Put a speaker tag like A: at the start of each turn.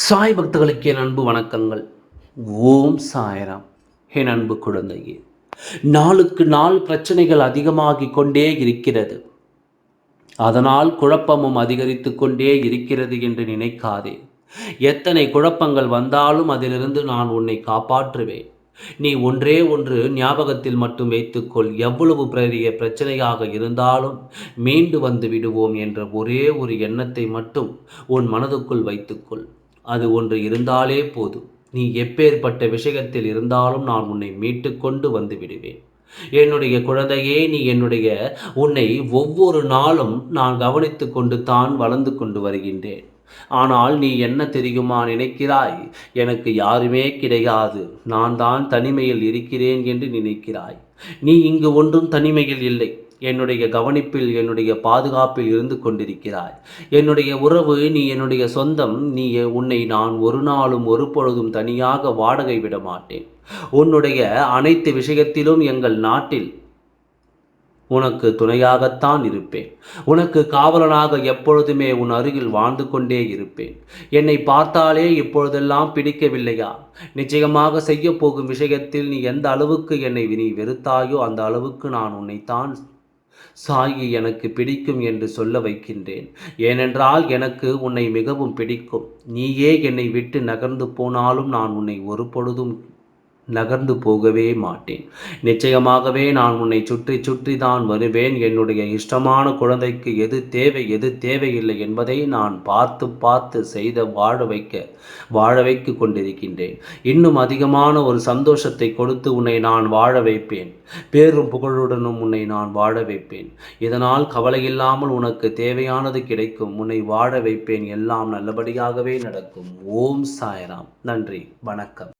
A: சாய் பக்தர்களுக்கு என் அன்பு வணக்கங்கள். ஓம் சாயராம். என் அன்பு குழந்தையே நாளுக்கு நாள் பிரச்சனைகள் அதிகமாகி கொண்டே இருக்கிறது. அதனால் குழப்பமும் அதிகரித்து கொண்டே இருக்கிறது என்று நினைக்காதே. எத்தனை குழப்பங்கள் வந்தாலும் அதிலிருந்து நான் உன்னை காப்பாற்றுவேன். நீ ஒன்றே ஒன்று ஞாபகத்தில் மட்டும் வைத்துக்கொள். எவ்வளவு பெரிய பிரச்சனையாக இருந்தாலும் மீண்டு வந்து விடுவோம் என்ற ஒரே ஒரு எண்ணத்தை மட்டும் உன் மனதுக்குள் வைத்துக்கொள். அது ஒன்று இருந்தாலே போதும் நீ எப்பேற்பட்ட விஷயத்தில் இருந்தாலும் நான் உன்னை மீட்டு கொண்டு வந்து விடுவேன். என்னுடைய குழந்தையே நீ என்னுடைய உன்னை ஒவ்வொரு நாளும் நான் கவனித்து கொண்டு தான் வளர்ந்து கொண்டு வருகின்றேன். ஆனால் நீ என்ன தெரியுமா நினைக்கிறாய்? எனக்கு யாருமே கிடையாது. நான் தான் தனிமையில் இருக்கிறேன் என்று நினைக்கிறாய். நீ இங்கு ஒன்றும் தனிமையில் இல்லை. என்னுடைய கவனிப்பில் என்னுடைய பாதுகாப்பில் இருந்து கொண்டிருக்கிறாய். என்னுடைய உறவு நீ என்னுடைய சொந்தம் நீ உன்னை நான் ஒரு நாளும் ஒரு பொழுதும் தனியாக வாடகை விட மாட்டேன். உன்னுடைய அனைத்து விஷயத்திலும் எங்கள் நாட்டில் உனக்கு துணையாகத்தான் இருப்பேன். உனக்கு காவலனாக எப்பொழுதுமே உன் அருகில் வாழ்ந்து கொண்டே இருப்பேன். என்னை பார்த்தாலே இப்பொழுதெல்லாம் பிடிக்கவில்லையா? நிச்சயமாக செய்ய போகும் விஷயத்தில் நீ எந்த அளவுக்கு என்னை நீ வெறுத்தாயோ அந்த அளவுக்கு நான் உன்னைத்தான் சாயி எனக்கு பிடிக்கும் என்று சொல்ல வைக்கின்றேன். ஏனென்றால் எனக்கு உன்னை மிகவும் பிடிக்கும். நீயே என்னை விட்டு நகர்ந்து போனாலும் நான் உன்னை ஒரு பொழுதும் நகர்ந்து போகவே மாட்டேன். நிச்சயமாகவே நான் உன்னை சுற்றி சுற்றி தான் வருவேன். என்னுடைய இஷ்டமான குழந்தைக்கு எது தேவை எது தேவையில்லை என்பதை நான் பார்த்து பார்த்து செய்த வாழ வைக்க வாழ வைத்து கொண்டிருக்கின்றேன். இன்னும் அதிகமான ஒரு சந்தோஷத்தை கொடுத்து உன்னை நான் வாழ வைப்பேன். பேரும் புகழுடனும் உன்னை நான் வாழ வைப்பேன். இதனால் கவலையில்லாமல் உனக்கு தேவையானது கிடைக்கும். உன்னை வாழ வைப்பேன். எல்லாம் நல்லபடியாகவே நடக்கும். ஓம் சாய்ராம். நன்றி. வணக்கம்.